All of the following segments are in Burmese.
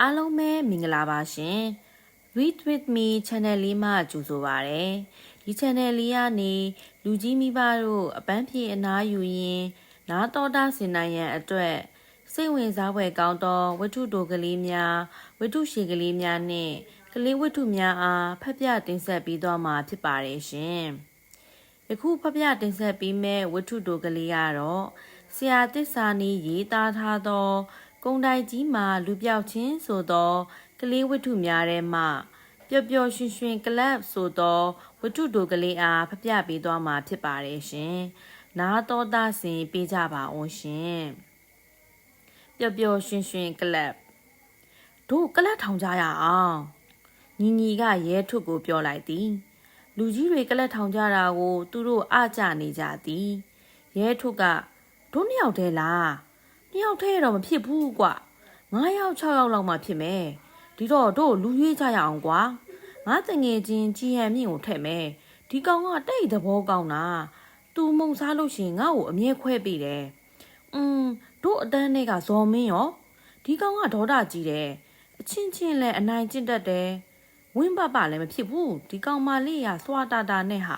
အားလုံးပဲမင်္ဂလာပါရှင် Read with me channel လေးမှကြိုဆိုပါရယ်ဒီ channel လေးကနေလူကြီးမိဘတို့အပန်းဖြေအနားယူရင်နားတော်တာဆင်နိုင်ရန်အတွက်စိတ်ဝင်စားဖွယ်ကောင်းသောဝတ္ထုတိုကလေးများဝတ္ထုရှည်ကလေးများနှင့်ကလေးဝတ္ထုများအားဖတ်ပြတင်ဆက်ပေးသွားမှာဖြစ်ပါတယ်ရှင်ယခုဖတ်ပြတင်ဆက်ပေးမယ့်ဝတ္ထုတိုကလေးကတော့ဆရာတစ္ဆာနီရေးသားထားသော ကုံတိုင်ကြီးမှာလူပြောက်ချင်းဆိုသောကလေးဝတ္ထုများထဲမှပျော်ပျော်ရွှင်ရွှင်ကလပ်ဆိုသောဝတ္ထုတိုကလေးအားဖပြပေးသွားမှာဖြစ်ပါတယ်ရှင်။နားတော်သားစင်ပေးကြပါအောင်ရှင်။ပျော်ပျော်ရွှင်ရွှင်ကလပ်တို့ကလပ်ထောင်ကြရအောင်။ညီညီကရဲထုကိုပြောလိုက်သည်။လူကြီးတွေကလပ်ထောင်ကြတာကို သူတို့အကြနေကြသည်။ရဲထုကတို့နှစ်ယောက်တည်းလား။ နှစ်ယောက်ထဲတော့မဖြစ်ဘူးကွာ9ယောက်6ယောက်လောက်မှဖြစ်မယ်ဒီတော့တို့လူရွေးကြရအောင်ကွာငါတငယ်ချင်းကြီးဟန်မြင့်ကိုထည့်မယ်ဒီကောင်ကတိတ်သဘောကောင်းတာသူမုံစားလို့ရှရင်ငါ့ကိုအမြဲခွဲပေးတယ်อืมတို့အတန်းတွေကဇော်မင်းရောဒီကောင်ကဒေါတာကြီးတယ်အချင်းချင်းလဲအနိုင်ကျင့်တတ်တယ်ဝင်းပပလည်းမဖြစ်ဘူးဒီကောင်မလေးရစွာတာတာနဲ့ဟာ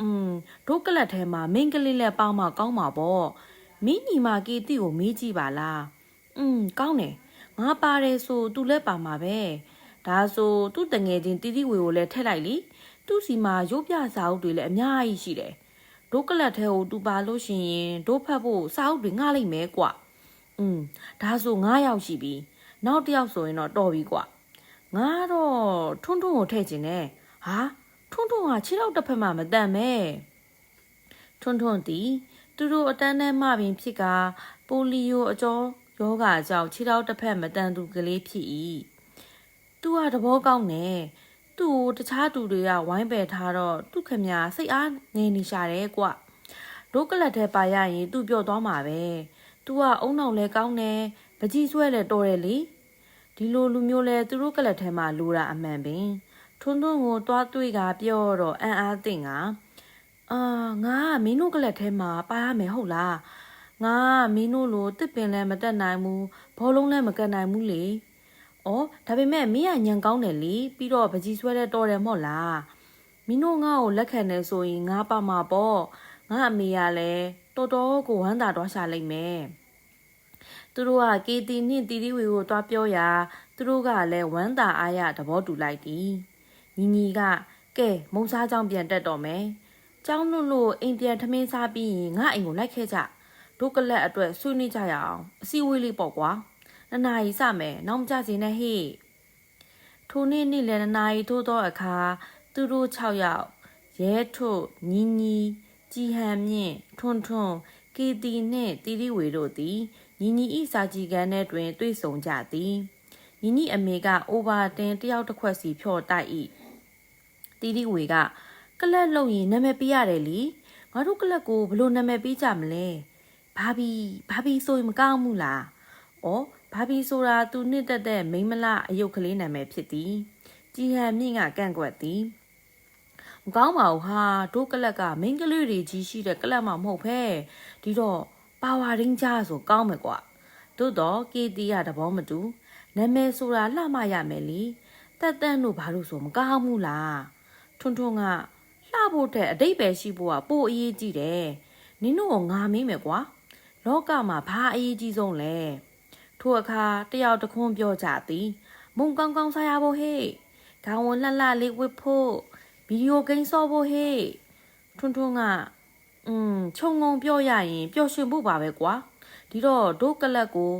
อืมတို့ကလတ်ထဲမှာမင်းကလေးလက်ပေါင်းမှကောင်းမှာပေါ့ မင်းညီမကီတီကိုမေးကြည့်ပါလားอืมကောင်းတယ်ငါပါတယ်ဆိုသူလည်းပါမှာပဲဒါဆိုသူ့တငယ်ချင်းတီတီဝေကိုလည်းထည့်လိုက်လीသူ့စီမှာရုပ်ပြစာအုပ်တွေလည်းအများကြီးရှိတယ်ဒုကလတ်ထဲကိုသူပါလို့ရှိရင်ဒုဖတ်ဖို့စာအုပ်တွေငှလိုက်မယ်ကွอืมဒါဆို9ယောက်ရှိပြီနောက်တစ်ယောက်ဆိုရင်တော့တော်ပြီကွငါတော့ထွန်းထွန်းကိုထည့်ခြင်းနဲ့ဟာထွန်းထွန်းကခြေထောက်တစ်ဖက်မှမတန်မဲထွန်းထွန်းတီ သူတို့အတန်းထဲမှပင်ဖြစ်ကပိုလီယိုအကျော်ယောဂါကြောင့်ခြေထောက်တစ်ဖက်မတန်သူကလေးဖြစ်၏သူကသဘောကောင်းတယ်သူ့ကိုတခြားသူတွေကဝိုင်းပယ်ထားတော့သူခမစိတ်အားငြိမ်နေရှာတယ်ကွဒုကလတ်ထဲပါရရင်သူပြော့သွားမှာပဲသူကအုံနောက်လဲကောင်းတယ်ပကြီးဆွဲလဲတော်တယ်လေဒီလိုလူမျိုးလဲသူတို့ကလတ်ထဲမှာလိုတာအမှန်ပင်ထွန်းထွန်းကိုတွားတွေ့ကပြောတော့အံ့အားသင့်က အာငါကမင်းတို့ကလပ်ထဲမှာပါရမယ်ဟုတ်လားငါကမင်းတို့လိုတစ်ပင်လည်းမတက်နိုင်ဘူးဘောလုံးလည်းမကတ်နိုင်ဘူးလေ။အော်ဒါပေမဲ့မင်းကညံကောင်းတယ်လေပြီးတော့ပကြီးဆွဲတဲ့တော်တယ်မို့လား။မင်းတို့ငါ့ကိုလက်ခံနေဆိုရင်ငါပါမှာပေါ့။ငါအမေကလည်းတော်တော်ကိုဝမ်းသာတော့ရှာလိုက်မယ်။သူတို့ကကေတီနှင့်တီတီဝေကိုတွားပြောရာသူတို့ကလည်းဝမ်းသာအားရသဘောတူလိုက်သည်။ညီညီကကဲမုံစားကြောင်ပြန်တက်တော့မယ်။ ကျောင်းလို့လို့အိမ်ပြန်ထမင်းစားပြီးရင်ငါအိမ်ကိုလိုက်ခဲ့ကြဒုကလက်အတွက်ဆွေးနွေးကြရအောင်အစည်းအဝေးလေးပေါ့ကွာနနာရီစမယ်နောက်မကြစီနဲ့ဟေ့ထိုနေ့နေ့လည်းနနာရီထိုးသောအခါသူတို့6ယောက်ရဲထုညီညီကြည်ဟန်မြင့်ထွန်းထွန်းကီတီနှင့်တီတီဝေတို့သည်ညီညီဤစာကြည်ကန်းထဲတွင်တွေ့ဆုံကြသည်ညီညီအမေကအိုဘာတင်တယောက်တစ်ခွက်စီဖြော့တိုက်၏တီတီဝေက ကလပ်လုံရင်နာမည်ပေးရတယ်လीငါတို့ကလပ်ကိုဘလို့နာမည်ပေးကြမလဲဘာဘီဘာဘီဆိုရင်မကောင်းဘူးလားဩဘာဘီဆိုတာသူနှစ်သက်တဲ့မိန်းမလအယုတ်ကလေးနာမည်ဖြစ်သည်ကြည်ဟန်မြင့်ကကန့်ကွက်သည်မကောင်းပါဘူးဟာတို့ကလပ်ကမိန်းကလေးတွေကြီးရှိတဲ့ကလပ်မှမဟုတ်ဖဲဒီတော့ပါဝါရင်းကြားဆိုကောင်းမယ်ကွာသို့တော့ကေတီကတဘောမတူနာမည်ဆိုတာလှမရမယ်လीတက်တန်းတို့ဘာလို့ဆိုမကောင်းဘူးလားထွန်းထွန်းက လှဖို့တဲ့အတိတ်ပဲရှိဖို့ကပိုအရေးကြီးတယ်နင်တို့ကငါမေးမယ်ကွာလောကမှာဘာအရေးကြီးဆုံးလဲထို့အခါတယောက်တခွန်းပြောကြသည်မုံကောင်းကောင်းစားရဖို့ဟေ့ခေါင်းဝလှလှလေးဝစ်ဖို့ဗီဒီယိုဂိမ်းဆော့ဖို့ဟေ့ထွန်းထွန်းကอืมခြုံငုံပြောရရင်ပျော်ရွှင်ဖို့ပါပဲကွာဒီတော့ဒုကလတ်ကို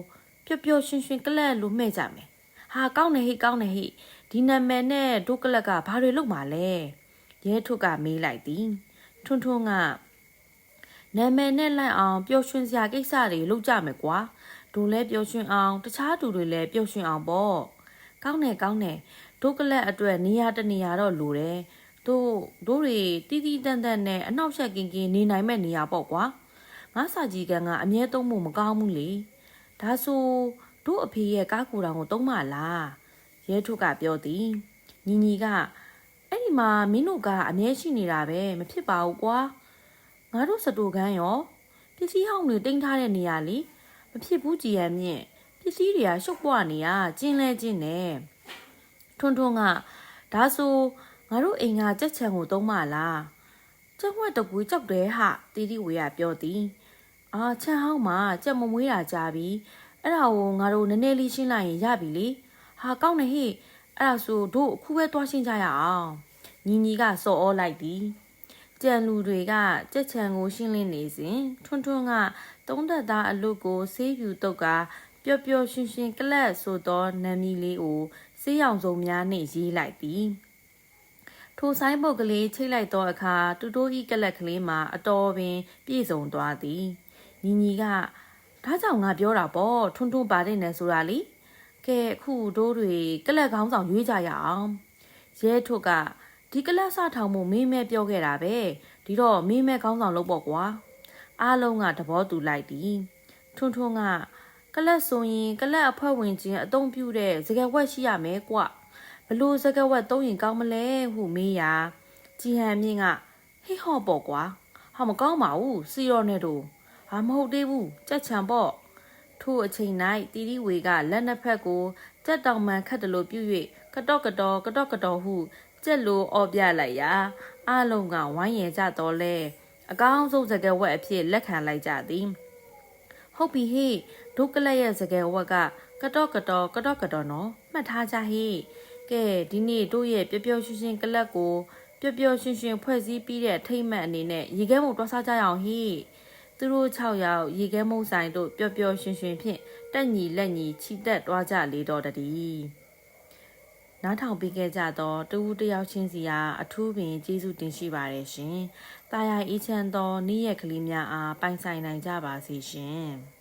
ပျော်ပျော်ရွှင်ရွှင်ကလတ်လို့မှဲ့ကြမယ်ဟာကောင်းတယ်ဟိကောင်းတယ်ဟိဒီနာမည်နဲ့ဒုကလတ်ကဘာတွေလုပ်မှာလဲ ရဲထုတ်ကမေးလိုက်သည်ထွန်းထွန်းကနာမည်နဲ့လိုက်အောင်ပျော်ရွှင်စရာကိစ္စတွေလုပ်ကြမယ်ကွာဒိုလဲပျော်ရွှင်အောင်တခြားသူတွေလည်းပျော်ရွှင်အောင်ပေါ့ကောင်းတယ်ကောင်းတယ်ဒုကလက်အတွက်နေရာတနေရာတော့လိုတယ်တို့တို့တွေတီးတီးတန့်တန့်နဲ့အနောက်ရှက်ကင်းကင်းနေနိုင်မဲ့နေရာပေါ့ကွာငါစာကြီးကန်ကအမြဲသုံးဖို့မကောင်းဘူးလေဒါဆိုတို့အဖေရဲ့ကားကူတောင်ကိုသုံးမလားရဲထုတ်ကပြောသည်ညီညီကအဲ့ ဒီမှာမင်းတို့ကအမြဲရှိနေတာပဲမဖြစ်ပါဘူးကွာငါတို့စတူကန်းရောပစ္စည်းဟောင်းတွေတင်ထားတဲ့နေရာလေမဖြစ်ဘူးကြည်ရမြင့်ပစ္စည်းတွေကရှုပ်ပွားနေရကျင်းလဲကျင်းနေထွန်းထွန်းကဒါဆိုငါတို့အိမ်ကကြက်ချံကိုသုံးမလားကျက်ဝက်တကူကြောက်တယ်ဟာတီတီဝေကပြောသည်အာချန်ဟောင်းမှာကြက်မမွေးတာကြာပြီအဲ့ဒါကိုငါတို့နည်းနည်းလေးရှင်းလိုက်ရင်ရပြီလေဟာကောင်းနေဟိအဲ့ဒါဆိုတို့အခုပဲတွားရှင်းကြရအောင် ညီညီကစော်ဩလိုက်သည်ကြံလူတွေကကြက်ချံကိုရှင်းလင်းနေစဉ်ထွန်းထွန်းကသုံးသက်သားအလုတ်ကိုဆေးဖြူတုတ်ကပျော့ပျော့ရွှင်ရွှင်ကလပ်ဆိုသောနာမည်လေးကိုဆေးရောင်စုံများနှင့်ရေးလိုက်သည်ထိုဆိုင်ပုတ်ကလေးချိတ်လိုက်သောအခါတူတိုးဤကလပ်ကလေးမှာအတော်ပင်ပြည့်စုံသွားသည်ညီညီကဒါကြောင့်ငါပြောတာပေါ့ထွန်းထွန်းပါတဲ့နယ်ဆိုတာလေကဲအခုတို့တွေကလပ်ကောင်းဆောင်ရွေးကြရအောင်ရဲထုတ်က ဒီကလပ်စထောင်မှုမင်းမဲပြောခဲ့တာပဲဒီတော့မင်းမဲကောင်းဆောင်လုပ်ပေါ့ကွာအားလုံးကသဘောတူလိုက်သည်ထွန်းထွန်းကကလပ်ဆိုရင်ကလပ်အဖွဲ့ဝင်ချင်းအုံပြုတဲ့စကဝက်ရှိရမယ်ကွဘလို့စကဝက်သုံးရင်ကောင်းမလဲဟုမေးရာကြည်ဟန်မြင့်ကဟိဟော့ပေါ့ကွာဟာမကောင်းပါဘူးစီရောနဲ့တို့ဟာမဟုတ်သေးဘူးကြက်ချံပေါ့ထို့အချိန်၌တီတီဝေကလက်နှစ်ဖက်ကိုကြက်တောင်မှန်ခတ်တယ်လို့ပြု၍ကတော့ကတော့ကတော့ကတော့ဟု ကြက်လိုအော်ပြလိုက်ရာအလုံးကဝိုင်းရကြတော့လဲအကောင်းဆုံးစကယ်ဝက်အဖြစ်လက်ခံလိုက်ကြသည်ဟုတ်ပြီဟေ့ဒုကလက်ရဲ့စကယ်ဝက်ကကတော့ကတော့ကတော့ကတော့နော်မှတ်ထားကြဟေ့ကဲဒီနေ့တို့ရဲ့ပျော်ပျော်ရွှင်ရွှင်ကလပ်ကိုပျော်ပျော်ရွှင်ရွှင်ဖွဲ့စည်းပြီးတဲ့ထိမ့်မှတ်အနေနဲ့ရေခဲမုံတွားစားကြရအောင်ဟေ့သူတို့6ယောက်ရေခဲမုံဆိုင်တို့ပျော်ပျော်ရွှင်ရွှင်ဖြင့်တက်ညီလက်ညီချီတက်တွားကြလေတော့တည်း နားထောင်ပေးခဲ့ကြသောတဦးတစ်ယောက်ချင်းစီအားအထူးပင်ကျေးဇူးတင်ရှိပါတယ်ရှင်။တာယာအေးချမ်းသောနေ့ရက်ကလေးများအားပိုင်ဆိုင်နိုင်ကြပါစေရှင်။